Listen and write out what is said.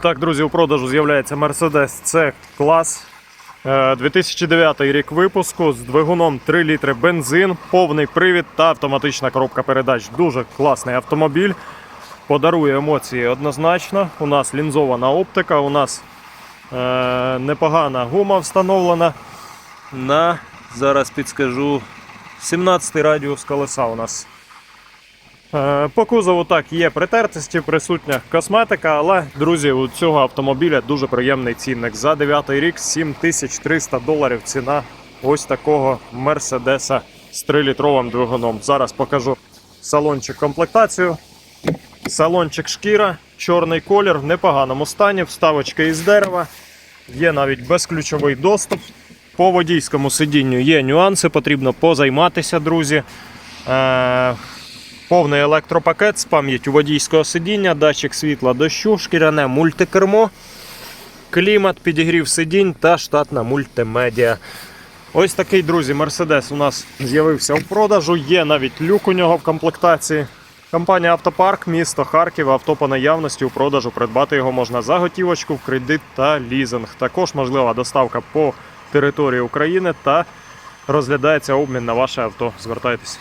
Так, друзі, у продажу з'являється Mercedes C клас. Е, 2009 рік випуску з двигуном 3 літри бензин, повний привід та автоматична коробка передач. Дуже класний автомобіль. Подарує емоції однозначно. У нас лінзована оптика, у нас е, непогана гума встановлена. На зараз підскажу 17 радіус колеса у нас. Е, По кузову так є притертості, присутня косметика, але друзі, у цього автомобіля дуже приємний цінник. За 9 рік 7300 доларів ціна ось такого Мерседеса з 3-літровим двигуном. Зараз покажу салончик комплектацію. Салончик шкіра, чорний колір в непоганому стані, вставочка із дерева. Є навіть безключовий доступ. По водійському сидінню є нюанси, потрібно позайматися, друзі. Повний електропакет з пам'яттю водійського сидіння, датчик світла дощу, шкіряне мультикермо, клімат, підігрів сидінь та штатна мультимедіа. Ось такий, друзі, Мерседес у нас з'явився в продажу. Є навіть люк у нього в комплектації. Компанія Автопарк, місто Харків, авто по наявності у продажу. Придбати його можна за готівочку, в кредит та лізинг. Також можлива доставка по території України та розглядається обмін на ваше авто. Звертайтесь.